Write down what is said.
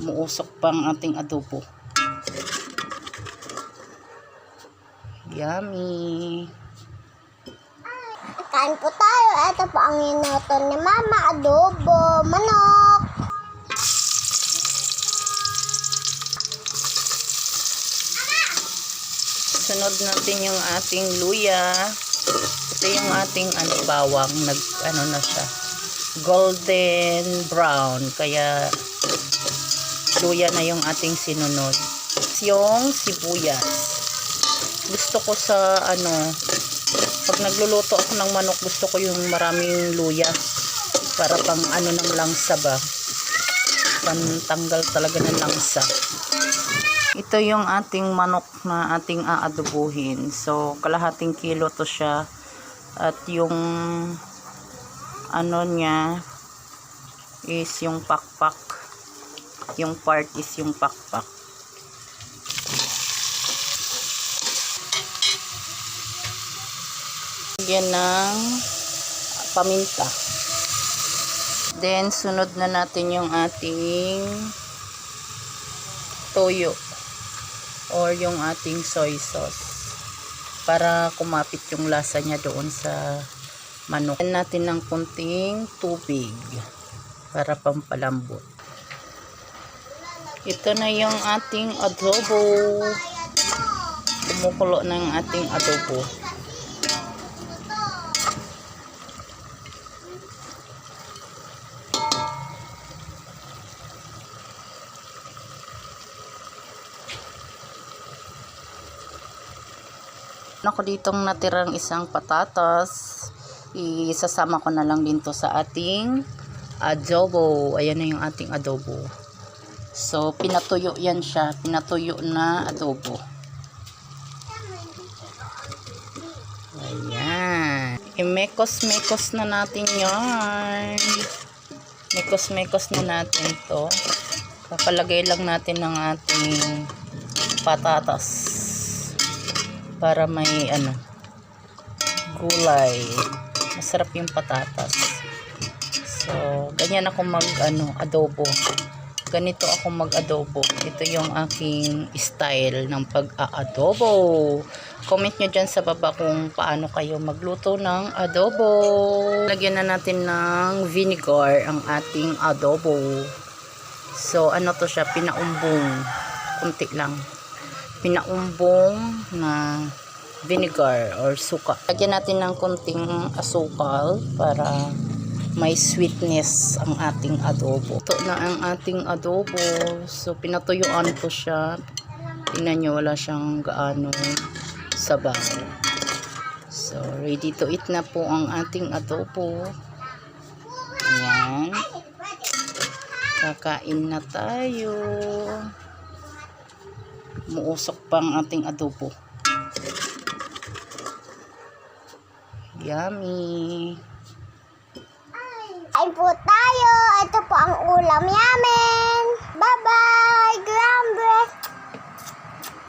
Muusok pa ang ating adobo. Yummy. Kain po tayo. Ito po ang inuto ni Mama. Adobo, manok. Sunod natin yung ating luya. Ito yung ating ano, bawang. Nag, ano na siya. Golden brown. Kaya luya na yung ating sinunod. Yung sibuyas. Gusto ko sa ano, pag nagluluto ako ng manok, gusto ko yung maraming luya. Para pang ano ng langsa ba. Pantanggal talaga ng langsa. Ito yung ating manok na ating aadobuhin. So, kalahating kilo to siya. At yung ano niya is yung pakpak. Yung part is yung pakpak. Lagyan ng paminta. Then, sunod na natin yung ating toyo or yung ating soy sauce para kumapit yung lasa niya doon sa manok. Lagyan natin ng kunting tubig para pampalambot. Ito na yung ating adobo. Kumukulo yung ating adobo. ako ditong natirang isang patatas isasama ko na lang din to sa ating adobo ayan na yung ating adobo so pinatuyo yan siya. Pinatuyo na adobo. Ayan. Imekos mekos na natin yan. Mekos mekos na natin to. Papalagay lang natin ng ating patatas para may ano gulay. Masarap yung patatas. So ganyan ako mag ano adobo ganito ako mag adobo ito yung aking style ng pag aadobo comment nyo dyan sa baba kung paano kayo magluto ng adobo. Lagyan na natin ng vinegar ang ating adobo. So ano to siya? Pinaumbong. Kunti lang. Pinaumbong na vinegar or suka. Lagyan natin ng konting asukal para may sweetness ang ating adobo. Ito na ang ating adobo. So, pinatuyuan ko siya. Tingnan nyo, wala siyang gaano sabaw. So, ready to eat na po ang ating adobo. Ayan. Kakain na tayo muusok pa ang ating adobo. Yummy! Kain po tayo.